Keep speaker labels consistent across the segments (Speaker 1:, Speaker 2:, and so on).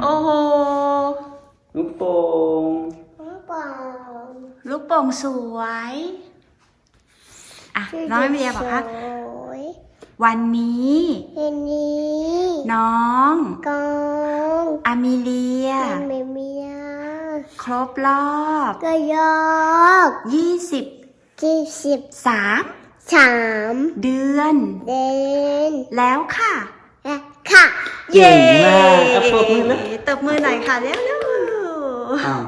Speaker 1: โอ้โห
Speaker 2: ลูกโป่ง
Speaker 1: ลูกโป่งสวย อะ น้องเอมิเลียบอกค่ะวันนี้
Speaker 3: เห็นนี้
Speaker 1: น้อง
Speaker 3: กอง
Speaker 1: อามิเลีย
Speaker 3: ไม่มี
Speaker 1: ครบรอบ
Speaker 3: ก็ยอก
Speaker 1: 23
Speaker 3: ที่สิบสาม
Speaker 1: เดือน
Speaker 3: เดิน
Speaker 1: แล้วค่ะ
Speaker 3: และค่ะ
Speaker 2: เก่งมากอะปรบมือนะ
Speaker 1: ตบมือหน่อยค่ะเร็วเร็ว
Speaker 2: อ้าว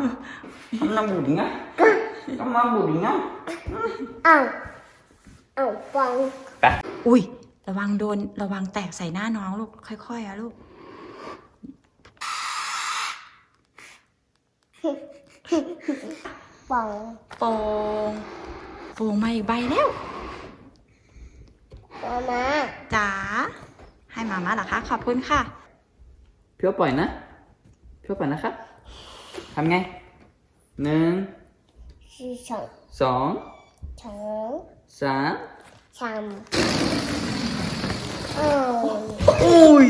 Speaker 2: ทำน้ำบุญงะทำน้ำบุญงะ
Speaker 3: เอาเอาฟัง
Speaker 2: ไป
Speaker 1: อุ้ยระวังโดนระวังแตกใส่หน้าน้องลูก ค่อยๆอะลูก
Speaker 3: ฟัง
Speaker 1: โป่งโป่งมาอีกใบแล้ว
Speaker 3: มามา
Speaker 1: จ๋า ให้มาม่าเหรอคะ ขอบคุณค่ะ
Speaker 2: เพียวปล่อยนะ เพียวปล่อยนะครับทำไงหนึ่ง
Speaker 3: สี่สอง
Speaker 2: สอง
Speaker 3: สอง
Speaker 2: สาม
Speaker 3: สามเอา
Speaker 2: อุ้ย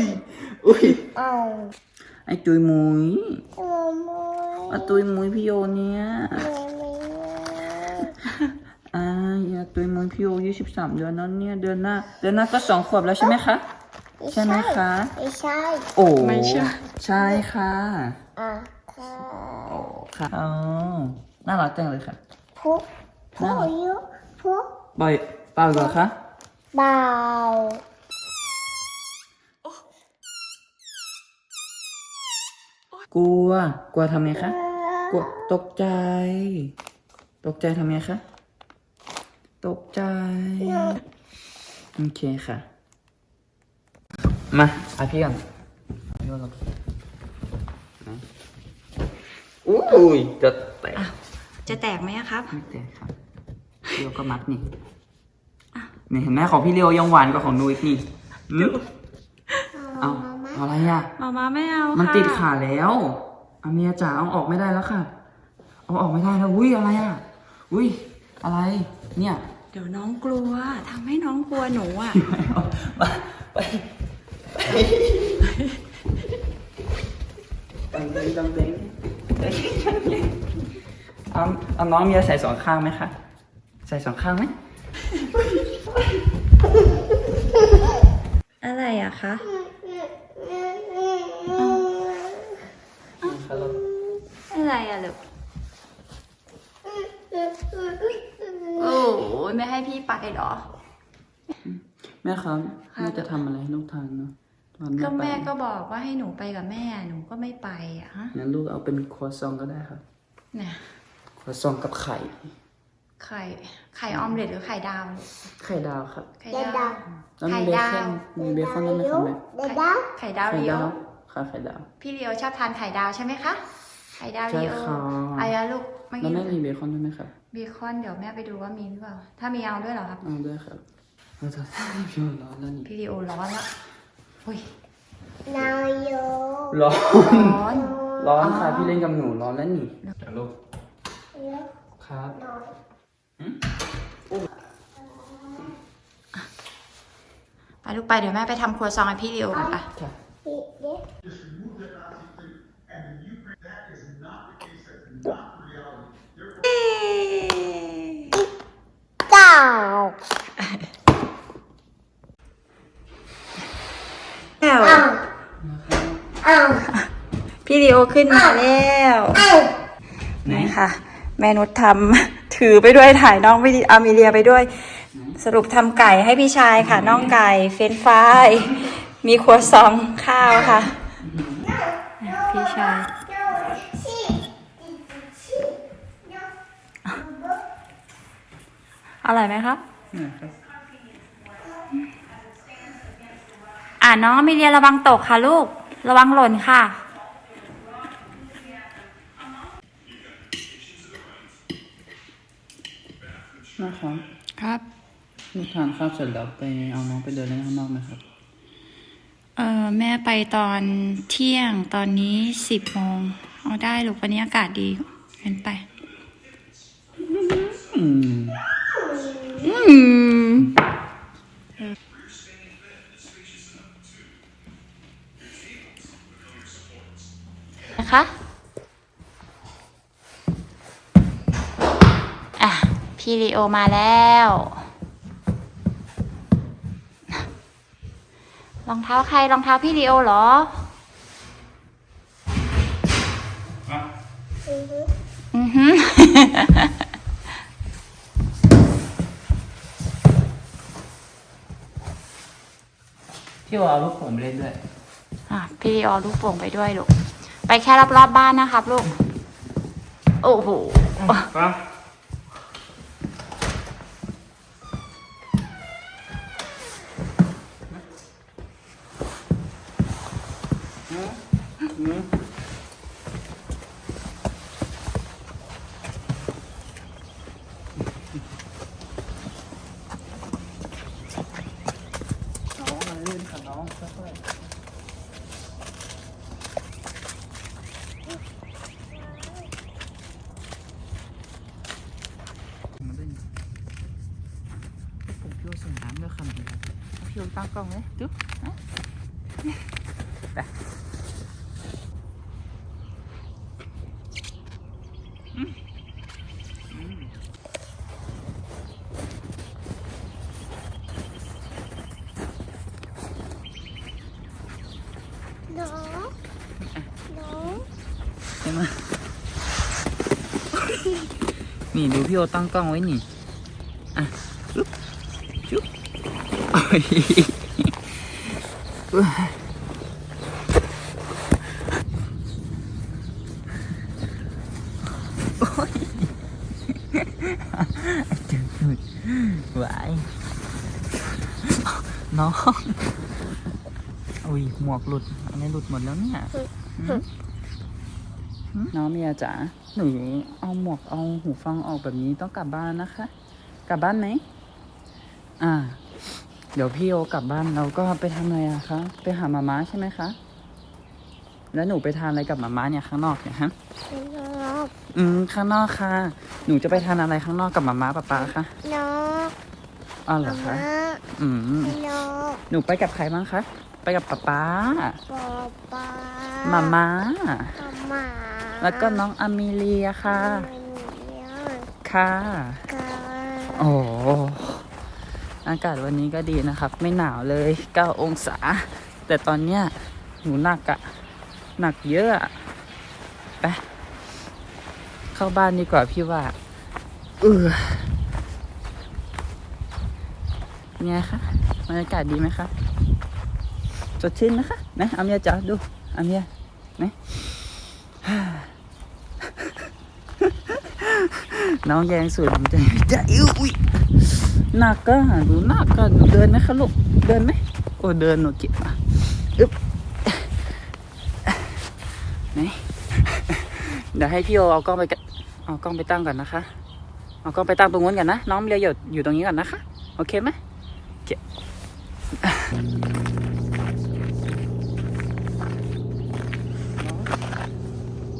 Speaker 2: อุ้ย
Speaker 3: เอา
Speaker 2: ไอ้ตุยมุย
Speaker 3: ตัวมวย
Speaker 2: ไอ้ตุยมุยพี่โยเนี่ย
Speaker 3: ไม่มี
Speaker 2: อ่าอย่าตุยมุยพี่โยยี่สิบสามเดือนนั้นเนี่ยเดือนหน้าเดือนหน้าก็สองขวบแล้วใช่ไหมคะ ใช่ไหมคะ
Speaker 3: ไม่ใช่
Speaker 2: โอ้
Speaker 1: ไม่ใช่
Speaker 2: ใช่ค่ะ
Speaker 3: อะค่ะ
Speaker 2: โอ้ค่ะอ๋อน่ารักจังเลยค่ะ
Speaker 3: พุกพุกยุพุก
Speaker 2: ปล่อยเปล่าเหรอคะ
Speaker 3: เบา
Speaker 2: กลัว กลัวทำไงคะกลัวตกใจ ตกใจทำไงคะ ตกใจ โอเคค่ะ มาเอาพี่ก่อนพี่ก่อนลงนะอุ้ยจะแตก
Speaker 1: จะแตกไหมอะครับ
Speaker 2: ไม่แตกครับพี่เลียวก็มัดนี่นี่เห็นไหมของพี่เลียวยังหวานกว่าของหนูอีกนี่อืมเอาเอาอะไรอะ
Speaker 1: มาม่าไม่เอาค่ะ
Speaker 2: มันติดขาแล้วอาเมียจ๋าเอาออกไม่ได้แล้วค่ะ เอาออกไม่ได้แล้ว อุ้ยอะไรอะ อุ้ยอะไร เนี่ย
Speaker 1: เดี๋ยวน้องกลัวทำให้น้องกลัวหนูอะ
Speaker 2: มาไปไป ตังเต็งตังเต็งเอาเอาน้องเมียใส่สองข้างไหมคะ ใส่สองข้างไหม
Speaker 1: อะไรอะคะอะไรอะลูกโอ้โหไม่ให้พี่ไปเหรอ
Speaker 2: แม่ครับ
Speaker 1: ค่ะ
Speaker 2: แม่จะทำอะไรให้ลูกทานเนาะ ทาน
Speaker 1: ก็
Speaker 2: ไป
Speaker 1: แม่ก็บอกว่าให้หนูไปกับแม่หนูก็ไม่ไปอะฮะ
Speaker 2: งั้นลูกเอาเป็นครัวซองก็ได้ครับ
Speaker 1: เนี่ย
Speaker 2: ครัวซองกับไข่
Speaker 1: ไข่ ไข่ออมเล็ตหรือไข่ดาวลูก
Speaker 2: ไข่ดาวครับ
Speaker 1: ไข่
Speaker 3: เด
Speaker 1: ดาว
Speaker 3: ดาว
Speaker 2: แล้วมี
Speaker 1: ไข่
Speaker 2: เบ
Speaker 1: ดา
Speaker 2: คอ
Speaker 1: ว
Speaker 2: นมีเบคอนด้วยไหมครับแม่
Speaker 3: เดดาว
Speaker 1: ไข่ดาว
Speaker 2: ไข่
Speaker 1: เรียว
Speaker 2: ดาวค่ะไข่ดาว
Speaker 1: พี่เรียวชอบทานไข่ดาวใช่ไหมคะ ไข่ดาว
Speaker 2: ใช่
Speaker 1: เรียว
Speaker 2: ค่ะ
Speaker 1: อะไรอะลูกเมื่อ
Speaker 2: แล้ว
Speaker 1: กี้
Speaker 2: แม่มีเบคอนด้วยไหมครับ
Speaker 1: เบคอนเดี๋ยวแม่ไปดูว่ามีหรือเปล่า ถ้ามีเอาด้วยเหรอครับ
Speaker 2: เอาด้วยครับเราจะพี่ร้อนแล้วนี่
Speaker 1: พี่เรียวร้อนแล้ว อุ้ย
Speaker 3: นาวโย
Speaker 2: ร้อน
Speaker 1: ร้อน
Speaker 2: ร้อนค่ะพี่เล่นกับหนูร้อนแล้วนี่ลูก
Speaker 3: เยอะ
Speaker 2: ครับ
Speaker 3: หน่อย
Speaker 1: ไปลูกไปเดี๋ยวแม่ไปทำครัวซองให้พี่เรียวกันปะ
Speaker 2: ค่ะ
Speaker 3: ปิดเด็กเก้า
Speaker 1: แล้ว
Speaker 3: เอาเอา
Speaker 1: พี่เรียวขึ้นมาแล้ว
Speaker 3: เอา
Speaker 2: ไหน
Speaker 1: นี่ค่ะ แม่นุชทำถือไปด้วยถ่ายน้องวิดีอามิเลียไปด้วย สรุปทำไก่ให้พี่ชายค่ะน่องไก่เฟรนช์ฟรายมีครัวซองข้าวค่ะ พี่ชายอร่อยไหมครับ อ่าน้องอามิเลียระวังตกค่ะลูก ระวังหล่นค่ะ
Speaker 2: นะครับ
Speaker 1: ครับ
Speaker 2: ลูกทานข้าวเสร็จแล้วไปเอาน้องไปเดินเล่นข้างนอกไหมครับ
Speaker 1: เออแม่ไปตอนเที่ยงตอนนี้สิบโมงเอาได้ลูกวันนี้อากาศดีเห็นไป
Speaker 2: อืม
Speaker 1: อืม คะอะพี่ลีโอมาแล้ว รองเท้าใครรองเท้าพี่ลีโอเหรอ
Speaker 3: อือฮึ
Speaker 1: อือหือ
Speaker 2: พี่วเอาลูกผมเล่นด้วย
Speaker 1: อะพี่ลีโอเอาลูกโป่งไปด้วยลูก ไปแค่รอบๆบบ้านนะครับลูก โอ้โห
Speaker 2: ปะน้องมาเล่นค่ะน้องค่อยๆมาเล่นผมพี่โอส่งน้ำด้วยคำเดียว พี่โอตั้งกล้องเลยดูนะไป
Speaker 3: น้องน้อง
Speaker 2: ใช่ไหมนี่ดูพี่โอตั้งกล้องไว้นี่ อะจุ๊บจุ๊บ โอ้ยโอ้ยเจ็บหนุดไหวายน้องอุ้ยหมวกหลุดอันนี้หลุดหมดแล้วเนี่ยหืมหืมน้องเมียจ๋าหนูเอาหมวกเอาหูฟังออกแบบนี้ต้องกลับบ้านนะคะ กลับบ้านไหมอ่า เดี๋ยวพี่โอกลับบ้านเราก็ไปทำอะไรอะคะ ไปหามาม่าใช่ไหมคะ แล้วหนูไปทานอะไรกับมาม่าเนี่ยข้างนอกเนี่ยฮะ
Speaker 3: น้อง
Speaker 2: อืมข้างนอกค่ะ หนูจะไปทานอะไรข้างนอกกับมาม่าป๊าป๊าคะ
Speaker 3: น้อง
Speaker 2: อ๋อเหรอ
Speaker 3: มา
Speaker 2: คะ
Speaker 3: ม่า
Speaker 2: อืม
Speaker 3: น้อง
Speaker 2: หนูไปกับใครบ้างคะ ไปกับป๊าป๊า
Speaker 3: ปอป้า
Speaker 2: มาม่า
Speaker 3: มาม่า
Speaker 2: แล้วก็น้องอามิเลียค่ะ
Speaker 3: มันเลี้ยง
Speaker 2: ค่ะ
Speaker 3: กัน
Speaker 2: โอ้ อากาศวันนี้ก็ดีนะครับ ไม่หนาวเลย 9 องศา แต่ตอนเนี้ยหนูหนักอะหนักเยอะอะไปเข้าบ้านดีกว่าพี่ว่าเออไงคะบรรยากาศดีไหมคะสดชื่นนะคะนะอาเมียจ๋าดูอาเมียไหนน้องแยงสุดผมใจใจอุ้ย หนักก็หนูหนักก็หนูเดินไหมคะลูกเดินไหมโอ้เดินหนูเก็บมาอึ๊บไหนเดี๋ยวให้พี่โอเอากล้องไปเอากล้องไปตั้งก่อนนะคะ เอากล้องไปตั้งตรงนู้นก่อนนะน้องเรียอยู่อยู่ตรงนี้ก่อนนะคะ โอเคไหมโอเค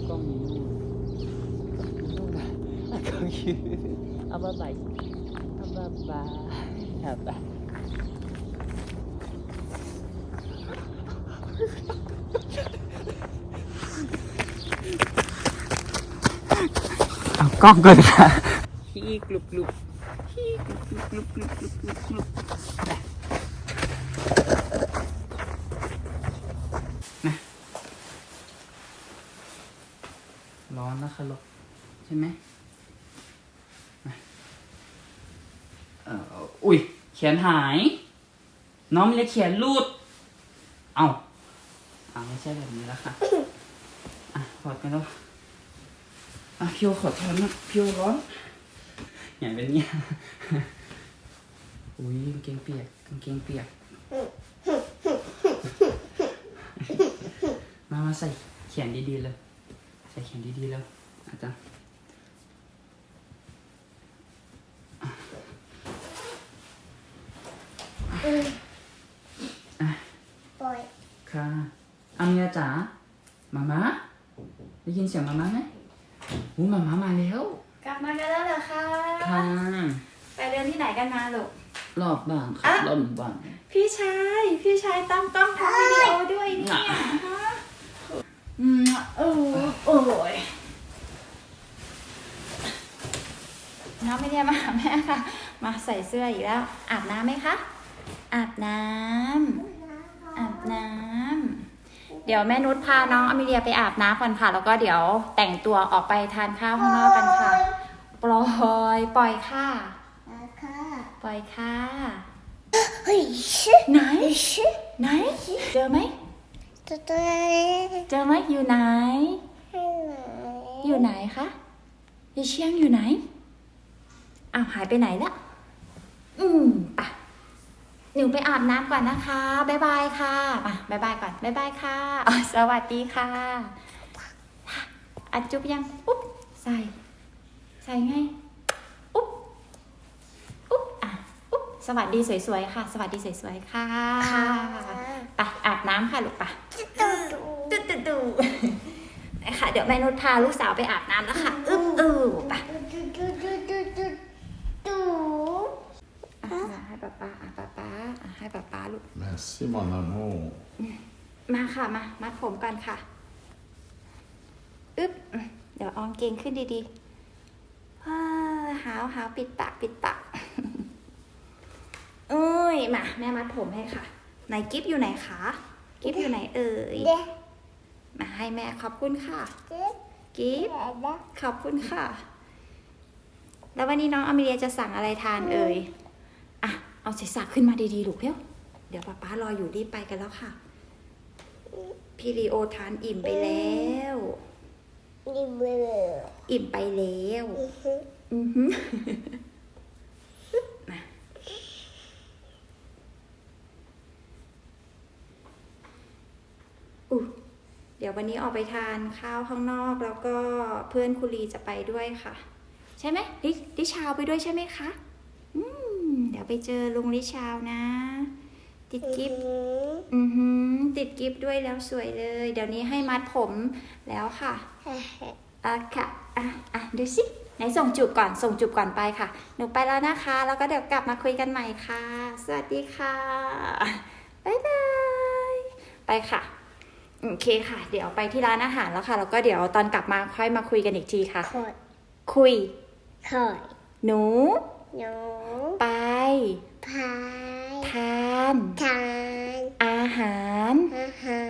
Speaker 2: กล้องนี้ก็คือเอาบาบายเอา บาบายเอาบายเอากล้องก่อนค่ะฮีกลุบลุบฮีกลุบลุบลุบลุบลุบลุบไปนะร้อนนะคะลูกใช่ไหม เอุ้ยเขียนหาย น้องมีเลยเขียนรูด เอาเอาไม่ใช่แบบนี้แล้วค่ะ อะถอดกันแล้วอะพี่โอขอโทษนะพี่โอร้อนอย่าเป็นเนี้ยอุ้ยกางเกงเปียกกางเกงเปียก มามาใส่เขียนดีๆเลย ใส่เขียนดีๆแล้วอาจารย์
Speaker 3: ปอย
Speaker 2: ค่ะอามีอาจ๋ามาม่าได้ยินเสียงมาม่าไหมอู้มาม่ามาแล้ว
Speaker 1: กลับมากันแล้วเหรอคะ
Speaker 2: ค่ะ
Speaker 1: ไปเดินที่ไหนกันมาลูก
Speaker 2: รอบบ้างค่ะรอบบ้าง
Speaker 1: พี่ชาย พี่ชายตั้งต้องทำวิดีโอด้วยเนี่ยฮะอืมโอ้โอ้ยน้องไม่ได้มาหาแม่ค่ะ มาใส่เสื้ออีกแล้ว อาบน้ำไหมคะ อาบน้ำอาบน้ำเดี๋ยวแม่นุชพาน้องอเมเลียไปอาบน้ำก่อนค่ะ แล้วก็เดี๋ยวแต่งตัวออกไปทานข้าวข้างนอกกันค่ะ ปล่อยปล่อยค่ะ
Speaker 3: นะคะ
Speaker 1: ปล่อยค่ะ
Speaker 3: เฮ้ยชิ
Speaker 1: ไหน
Speaker 3: ชิ
Speaker 1: ไหนเจอไหม
Speaker 3: ตัวตัว
Speaker 1: เจอไหมอยู่ไหน
Speaker 3: ให้ไหน
Speaker 1: อยู่ไหนคะยายเชียงอยู่ไหนอ้าวหายไปไหนละอืมปะ หนูไปอาบน้ำก่อนนะคะบ๊ายบายค่ะอะบ๊ายบายก่อนบ๊ายบายค่ะอ๋อสวัสดีค่ะอัดจุบยังอุ๊บใส่ใส่ไงอุ๊บอุ๊บอะอุ๊บสวัสดีสวยๆค่ะ สวัสดีสวยๆค่ะ
Speaker 3: ค่ะ
Speaker 1: ไปอาบน้ำค่ะลูกไป
Speaker 3: ตุ๊ด
Speaker 1: ตูตูตูนะคะเดี๋ยวแม่นุชพาลูกสาวไปอาบน้ำแล้วค่ะอึ๊บอึ๊บไป
Speaker 3: ตุ๊ดตุ๊ดตุ๊ดตุ๊ดตุ๊ดตุ๊ด
Speaker 1: อะมาให้ป๊าป๊าอะป๊าป๊าอะให้ป๊าป๊าลูก
Speaker 4: Merci, mon amour.
Speaker 1: มาค่ะ มา มัดผมกันค่ะ อึ๊บ เดี๋ยวอองเกงขึ้นดีๆฮ่าหาวหาวปิดปากปิดปากเอ้ย มา แม่มัดผมให้ค่ะ ไหนกิฟอยู่ไหนคะ กิฟอยู่ไหนเอ่ย
Speaker 3: เด็ก
Speaker 1: มาให้แม่ขอบคุณค่ะ
Speaker 3: เด็ก
Speaker 1: กิฟ
Speaker 3: เด็ก
Speaker 1: ขอบคุณค่ะ แล้ววันนี้น้องอเมเรียจะสั่งอะไรทานเอ่ย อะ เอาศีรษะขึ้นมาดีๆลูกเพียว เดี๋ยวป๊าป๊ารออยู่รีบไปกันแล้วค่ะ พี่ลีโอทานอิ่มไปแล้ว
Speaker 3: นี่เบลอ
Speaker 1: อิ่มไปแล้ว
Speaker 3: อือฮึ
Speaker 1: อือหือมาอุ๊ยเดี๋ยววันนี้ออกไปทานข้าวข้างนอกแล้วก็เพื่อนคุรีจะไปด้วยค่ะ ใช่ไหมลิลิชาวไปด้วยใช่ไหมคะ อืม เดี๋ยวไปเจอลุงลิชาวนะ ติดกิฟต์อือหือติดกิฟต์ด้วยแล้วสวยเลย เดี๋ยวนี้ให้มัดผมแล้วค่ะอะค่ะอะอะดูสิไหนส่งจูบก่อนส่งจูบก่อนไปค่ะ หนูไปแล้วนะคะ แล้วก็เดี๋ยวกลับมาคุยกันใหม่ค่ะ สวัสดีค่ะบ๊ายบายไปค่ะโอเคค่ะ เดี๋ยวไปที่ร้านอาหารแล้วค่ะ แล้วก็เดี๋ยวตอนกลับมาค่อยมาคุยกันอีกทีค่ะ
Speaker 3: ขอด
Speaker 1: คุย
Speaker 3: ขอด
Speaker 1: หนู
Speaker 3: หนู
Speaker 1: ไป
Speaker 3: พาย
Speaker 1: ทาน
Speaker 3: ทาน
Speaker 1: อาหาร
Speaker 3: อาหา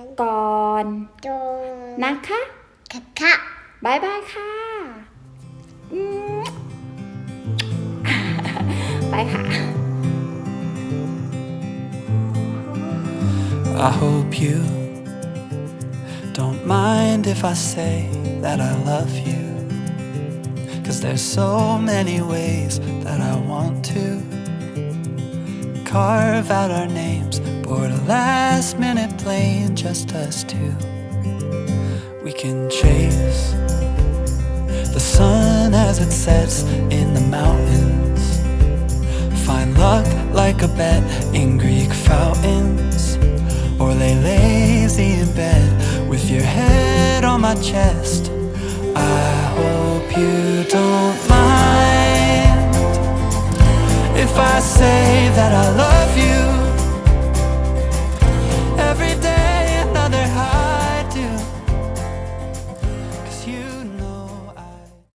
Speaker 3: ร
Speaker 1: ก่อน
Speaker 3: จง
Speaker 1: นะคะ
Speaker 3: ค่ะค่ะ
Speaker 1: บายบายค่ะอืม ไปค่ะ
Speaker 5: I hope you don't mind if I say that I love you. Cause there's so many ways that I want to carve out our names, board a last minute plane, just us two. We can chase the sun as it sets in the mountains. Find luck like a bet in Greek fountains. Or lay lazy in bed with your head on my chest. I hope you don't mind if I say that I love you?